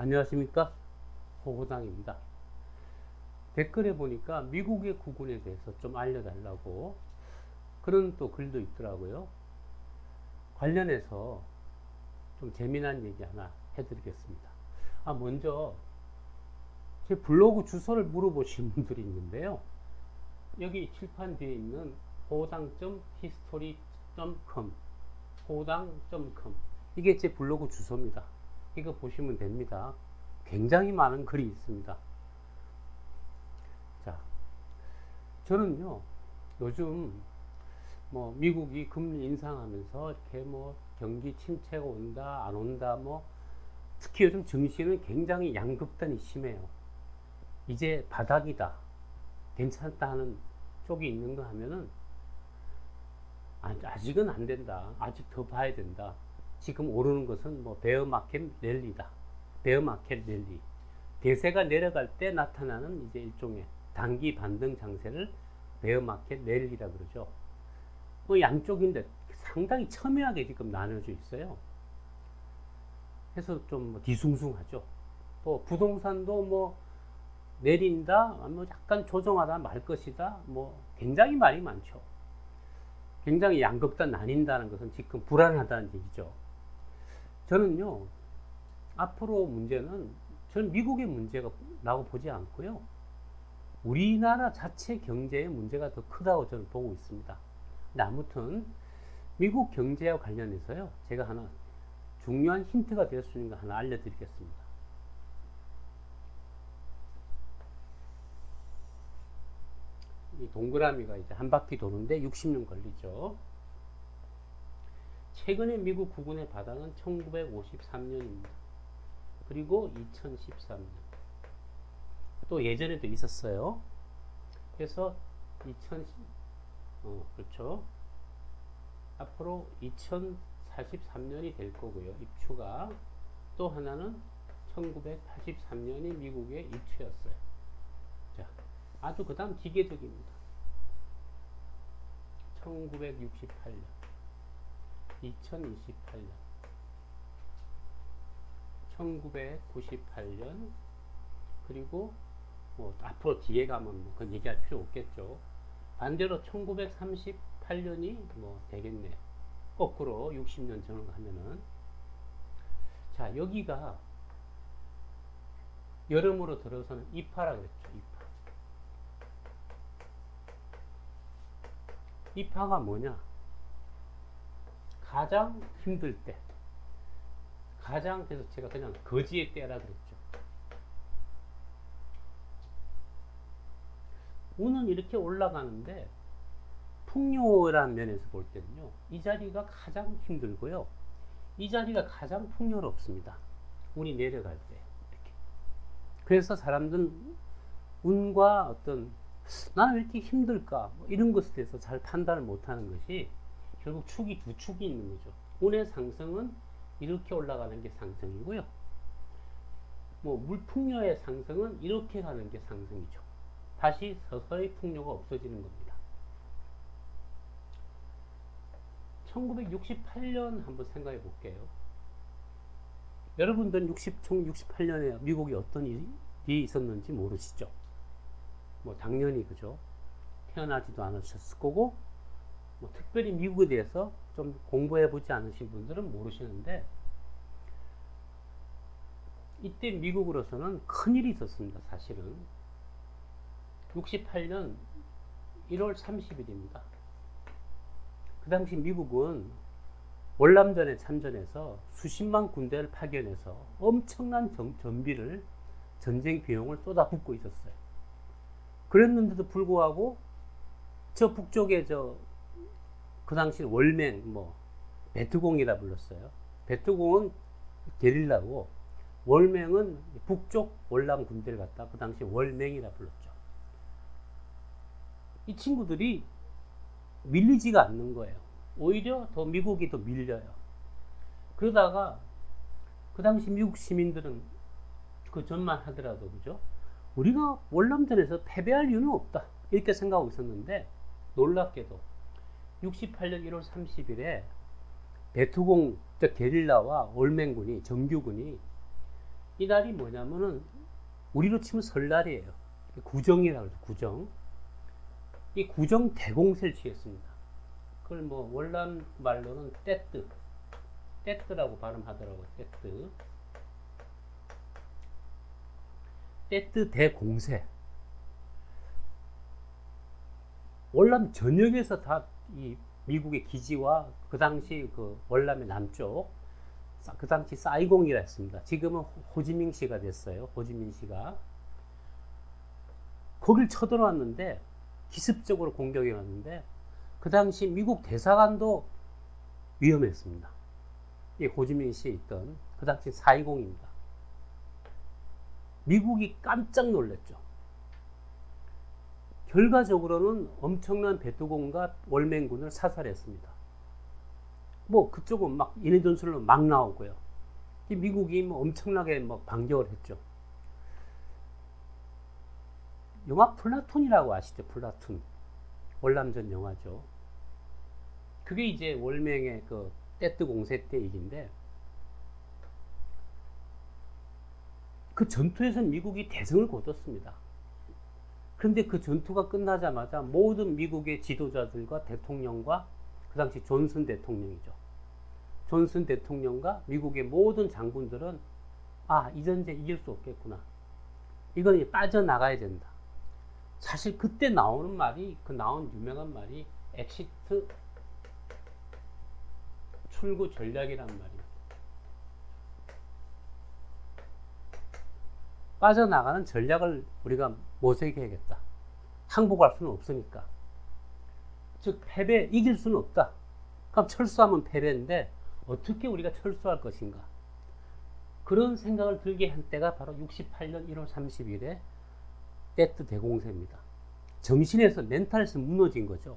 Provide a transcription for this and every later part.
안녕하십니까 호호당입니다. 댓글에 보니까 미국의 국군에 대해서 좀 알려달라고 그런 또 글도 있더라고요. 관련해서 좀 재미난 얘기 하나 해드리겠습니다. 아 먼저 제 블로그 주소를 물어보신 분들이 있는데요. 여기 칠판 뒤에 있는 호당.history.com 호당.com 이게 제 블로그 주소입니다. 이거 보시면 됩니다. 굉장히 많은 글이 있습니다. 자, 저는요, 요즘 뭐 미국이 금리 인상하면서 이렇게 뭐 경기 침체가 온다, 안 온다, 뭐 특히 요즘 증시는 굉장히 양극단이 심해요. 이제 바닥이다, 괜찮다 하는 쪽이 있는가 하면은 아, 아직은 안 된다. 아직 더 봐야 된다. 지금 오르는 것은 뭐 베어마켓 랠리다. 베어마켓 랠리. 대세가 내려갈 때 나타나는 이제 일종의 단기 반등 장세를 베어마켓 랠리라 그러죠. 뭐 양쪽인데 상당히 첨예하게 지금 나눠져 있어요. 그래서 좀뭐 뒤숭숭하죠. 또 부동산도 뭐 내린다, 뭐 약간 조정하다 말 것이다, 뭐 굉장히 말이 많죠. 굉장히 양극단 나뉜다는 것은 지금 불안하다는 얘기죠. 저는요, 앞으로 문제는 저는 미국의 문제가 라고 보지 않고요. 우리나라 자체 경제의 문제가 더 크다고 저는 보고 있습니다. 근데 아무튼 미국 경제와 관련해서요. 제가 하나 중요한 힌트가 될 수 있는 거 하나 알려드리겠습니다. 이 동그라미가 이제 한 바퀴 도는데 60년 걸리죠. 최근에 미국 국군의 바닥은 1953년입니다. 그리고 2013년. 또 예전에도 있었어요. 그래서 2000, 어, 그렇죠. 앞으로 2043년이 될 거고요. 입추가. 또 하나는 1983년이 미국의 입추였어요. 자, 아주 그 다음 기계적입니다. 1968년, 2028년, 1998년, 그리고 뭐 앞으로 뒤에 가면 뭐 그건 얘기할 필요 없겠죠. 반대로 1938년이 뭐 되겠네요. 거꾸로 60년 전을 가면은 자 여기가 여름으로 들어서는 입하라 그랬죠. 입하. 입하가 뭐냐? 가장 힘들 때. 가장 그래서 제가 그냥 거지의 때라 그랬죠. 운은 이렇게 올라가는데 풍요란 면에서 볼 때는요. 이 자리가 가장 힘들고요. 이 자리가 가장 풍요롭습니다. 운이 내려갈 때. 이렇게. 그래서 사람들은 운과 어떤 나는 왜 이렇게 힘들까? 뭐 이런 것에 대해서 잘 판단을 못하는 것이 결국 축이 두 축이 있는 거죠. 운의 상승은 이렇게 올라가는 게 상승이고요. 뭐 물풍요의 상승은 이렇게 가는 게 상승이죠. 다시 서서히 풍요가 없어지는 겁니다. 1968년 한번 생각해 볼게요. 여러분들은 60, 1968년에 미국이 어떤 일이 있었는지 모르시죠? 뭐 당연히 그죠. 태어나지도 않으셨을 거고 뭐 특별히 미국에 대해서 좀 공부해 보지 않으신 분들은 모르시는데 이때 미국으로서는 큰 일이 있었습니다. 사실은 68년 1월 30일입니다. 그 당시 미국은 월남전에 참전해서 수십만 군대를 파견해서 엄청난 정, 전비를 전쟁 비용을 쏟아붓고 있었어요. 그랬는데도 불구하고 저 북쪽에 저 그 당시 월맹 뭐 베트공이라 불렀어요. 베트공은 게릴라고 월맹은 북쪽 월남 군대를 갖다 그 당시 월맹이라 불렀죠. 이 친구들이 밀리지가 않는 거예요. 오히려 더 미국이 더 밀려요. 그러다가 그 당시 미국 시민들은 그 전만 하더라도 그죠? 우리가 월남전에서 패배할 이유는 없다. 이렇게 생각하고 있었는데 놀랍게도 68년 1월 30일에 베트공 게릴라와 올맹군이 정규군이 이날이 뭐냐면은 우리로 치면 설날이에요. 구정이라고 그러죠. 구정. 이 구정 대공세를 취했습니다. 그걸 뭐 월남 말로는 떼뜨, 떼뜨라고 발음하더라고요. 떼뜨. 떼뜨 대공세. 월남 전역에서 다 이 미국의 기지와 그 당시 그 월남의 남쪽 사- 그 당시 사이공이라 했습니다. 지금은 호- 호지민시가 됐어요. 호지민시가 거길 쳐들어왔는데 기습적으로 공격해 왔는데 그 당시 미국 대사관도 위험했습니다. 이 호지민시에 있던 그 당시 420입니다. 미국이 깜짝 놀랐죠. 결과적으로는 엄청난 베트공과 월맹군을 사살했습니다. 뭐 그쪽은 막 인해 전술로 막 나오고요. 이 미국이 뭐 엄청나게 뭐 반격을 했죠. 영화 플라톤이라고 아시죠? 플라톤. 월남전 영화죠. 그게 이제 월맹의 그 떼뜨 공세 때 얘기인데 그 전투에서 미국이 대승을 거뒀습니다. 그런데 그 전투가 끝나자마자 모든 미국의 지도자들과 대통령과 그 당시 존슨 대통령이죠. 존슨 대통령과 미국의 모든 장군들은 아, 이 전쟁 이길 수 없겠구나. 이건 빠져나가야 된다. 사실 그때 나오는 말이 그 나온 유명한 말이 엑시트 출구 전략이란 말이에요. 빠져나가는 전략을 우리가 모색해야겠다. 항복할 수는 없으니까. 즉 패배 이길 수는 없다. 그럼 철수하면 패배인데 어떻게 우리가 철수할 것인가? 그런 생각을 들게 한 때가 바로 68년 1월 30일에 떼뜨 대공세입니다. 정신에서 멘탈에서 무너진 거죠.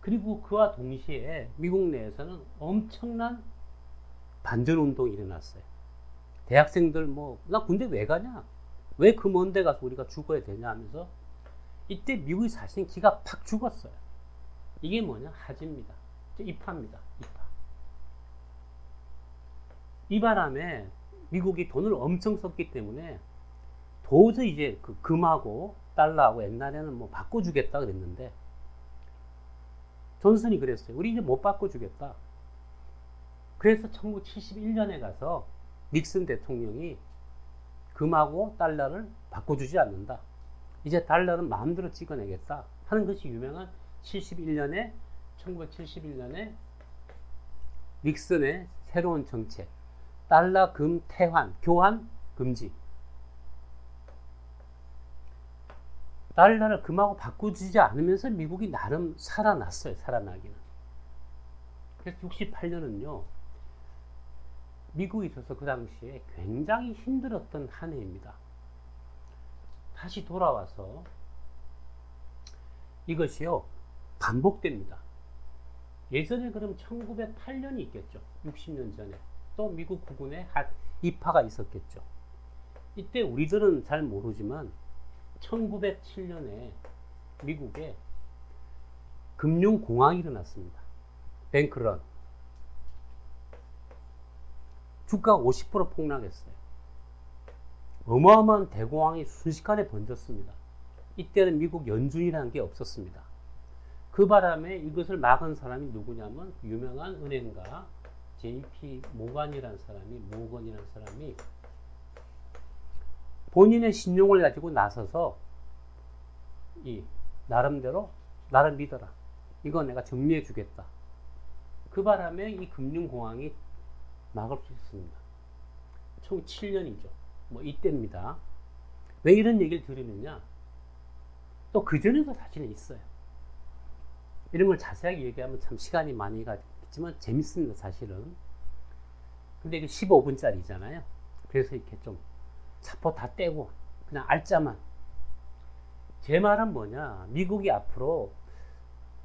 그리고 그와 동시에 미국 내에서는 엄청난 반전 운동이 일어났어요. 대학생들 뭐 나 군대 왜 가냐? 왜 그 먼데 가서 우리가 죽어야 되냐 하면서 이때 미국이 사실 기가 팍 죽었어요. 이게 뭐냐? 하지입니다. 입하입니다. 입하. 이 바람에 미국이 돈을 엄청 썼기 때문에 도저히 이제 그 금하고 달러하고 옛날에는 뭐 바꿔주겠다 그랬는데 존슨이 그랬어요. 우리 이제 못 바꿔주겠다. 그래서 1971년에 가서 닉슨 대통령이 금하고 달러를 바꿔주지 않는다. 이제 달러는 마음대로 찍어내겠다 하는 것이 유명한 71년에 1971년에 닉슨의 새로운 정책. 달러 금 태환 교환 금지. 달러를 금하고 바꾸지 않으면서 미국이 나름 살아났어요 살아나기는. 그래서 68년은요 미국에 있어서 그 당시에 굉장히 힘들었던 한 해입니다. 다시 돌아와서 이것이요 반복됩니다. 예전에 그럼 1908년이 있겠죠. 60년 전에 또 미국 국군의 입하가 있었겠죠. 이때 우리들은 잘 모르지만 1907년에 미국에 금융공황이 일어났습니다. 뱅크런. 주가가 50% 폭락했어요. 어마어마한 대공황이 순식간에 번졌습니다. 이때는 미국 연준이라는 게 없었습니다. 그 바람에 이것을 막은 사람이 누구냐면 유명한 은행가 JP 모간이라는 사람이 모건이라는 사람이 본인의 신용을 가지고 나서서 이 나름대로 나를 믿어라. 이거 내가 정리해 주겠다. 그 바람에 이 금융 공황이 막을 수 있습니다. 총 7년이죠. 뭐 이때입니다. 왜 이런 얘기를 드리느냐? 또 그전에도 사실은 있어요. 이런 걸 자세하게 얘기하면 참 시간이 많이 가겠지만 재밌습니다, 사실은. 근데 이게 15분짜리잖아요. 그래서 이렇게 좀 차포 다 떼고 그냥 알짜만. 제 말은 뭐냐? 미국이 앞으로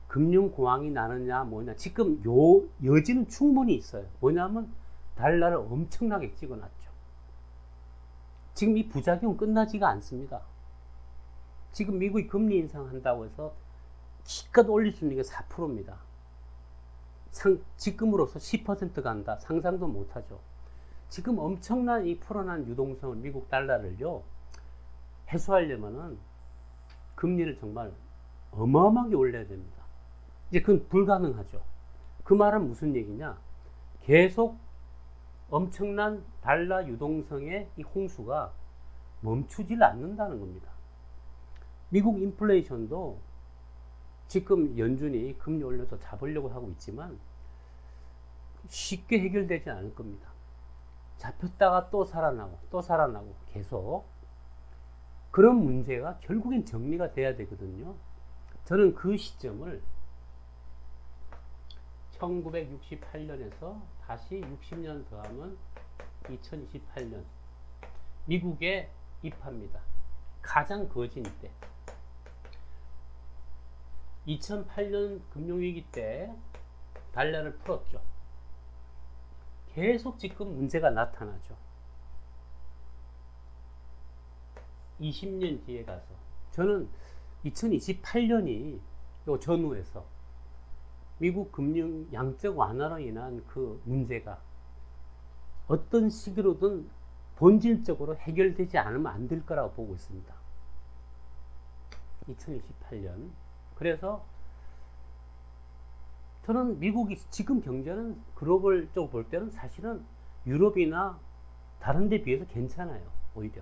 금융공황이 나느냐 뭐냐 지금 요 여지는 충분히 있어요. 뭐냐면 달러를 엄청나게 찍어놨죠. 지금 이 부작용 끝나지가 않습니다. 지금 미국이 금리 인상한다고 해서 기껏 올릴 수 있는 게 4%입니다. 상, 지금으로서 10% 간다. 상상도 못하죠. 지금 엄청난 이 풀어난 유동성을 미국 달러를요 해소하려면은 금리를 정말 어마어마하게 올려야 됩니다. 이제 그건 불가능하죠. 그 말은 무슨 얘기냐? 계속 엄청난 달러 유동성의 이 홍수가 멈추질 않는다는 겁니다. 미국 인플레이션도 지금 연준이 금리 올려서 잡으려고 하고 있지만 쉽게 해결되지 않을 겁니다. 잡혔다가 또 살아나고 또 살아나고 계속 그런 문제가 결국엔 정리가 돼야 되거든요. 저는 그 시점을 1968년에서 다시 60년 더하면 2028년 미국에 입합니다. 가장 거진 때 2008년 금융위기 때 달러를 풀었죠. 계속 지금 문제가 나타나죠. 20년 뒤에 가서 저는 2028년이 요 전후에서 미국 금융 양적 완화로 인한 그 문제가 어떤 시기로든 본질적으로 해결되지 않으면 안 될 거라고 보고 있습니다. 2028년. 그래서 저는 미국이 지금 경제는 글로벌 쪽으로 볼 때는 사실은 유럽이나 다른 데 비해서 괜찮아요. 오히려.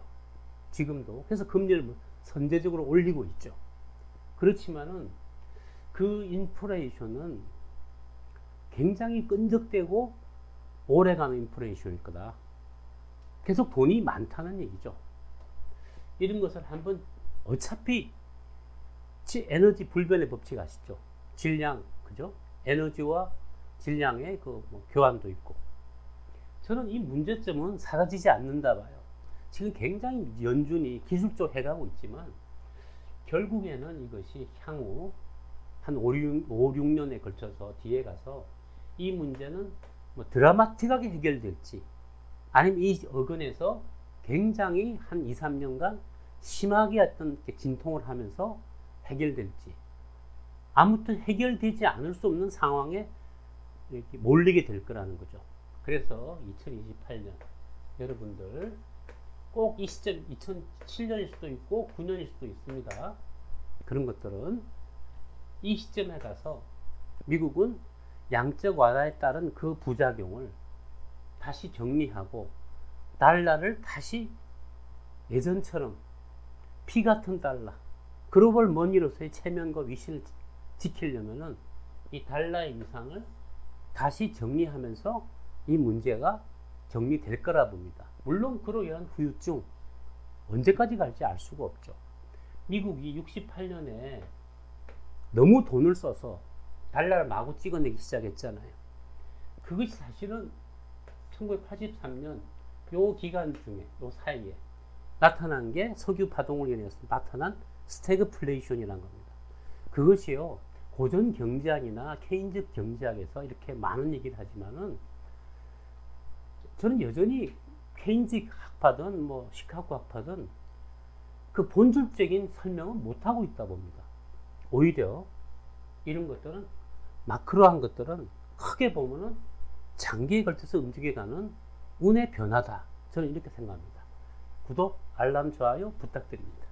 지금도. 그래서 금리를 뭐 선제적으로 올리고 있죠. 그렇지만은 그 인플레이션은 굉장히 끈적대고 오래가는 인플레이션일 거다. 계속 돈이 많다는 얘기죠. 이런 것을 한번 어차피 에너지 불변의 법칙 아시죠? 질량, 그죠? 에너지와 질량의 그 뭐 교환도 있고. 저는 이 문제점은 사라지지 않는다 봐요. 지금 굉장히 연준이 기술적 해가고 있지만 결국에는 이것이 향후 한 5, 6, 5, 6년에 걸쳐서 뒤에 가서 이 문제는 뭐 드라마틱하게 해결될지 아니면 이 어근에서 굉장히 한 2, 3년간 심하게 어떤 진통을 하면서 해결될지 아무튼 해결되지 않을 수 없는 상황에 이렇게 몰리게 될 거라는 거죠. 그래서 2028년 여러분들 꼭 이 시점 2007년일 수도 있고 9년일 수도 있습니다. 그런 것들은 이 시점에 가서 미국은 양적 완화에 따른 그 부작용을 다시 정리하고 달러를 다시 예전처럼 피 같은 달러 글로벌 머니로서의 체면과 위신을 지키려면은 이 달러의 위상을 다시 정리하면서 이 문제가 정리될 거라 봅니다. 물론 그로 인한 후유증 언제까지 갈지 알 수가 없죠. 미국이 68년에 너무 돈을 써서 달러를 마구 찍어내기 시작했잖아요. 그것이 사실은 1983년 요 기간 중에 요 사이에 나타난 게 석유 파동을 인해서 나타난 스태그플레이션이라는 겁니다. 그것이요 고전 경제학이나 케인즈 경제학에서 이렇게 많은 얘기를 하지만은 저는 여전히 케인즈 학파든 뭐 시카고 학파든 그 본질적인 설명은 못 하고 있다 봅니다. 오히려 이런 것들은 마크로한 것들은 크게 보면은 장기에 걸쳐서 움직여가는 운의 변화다. 저는 이렇게 생각합니다. 구독, 알람, 좋아요 부탁드립니다.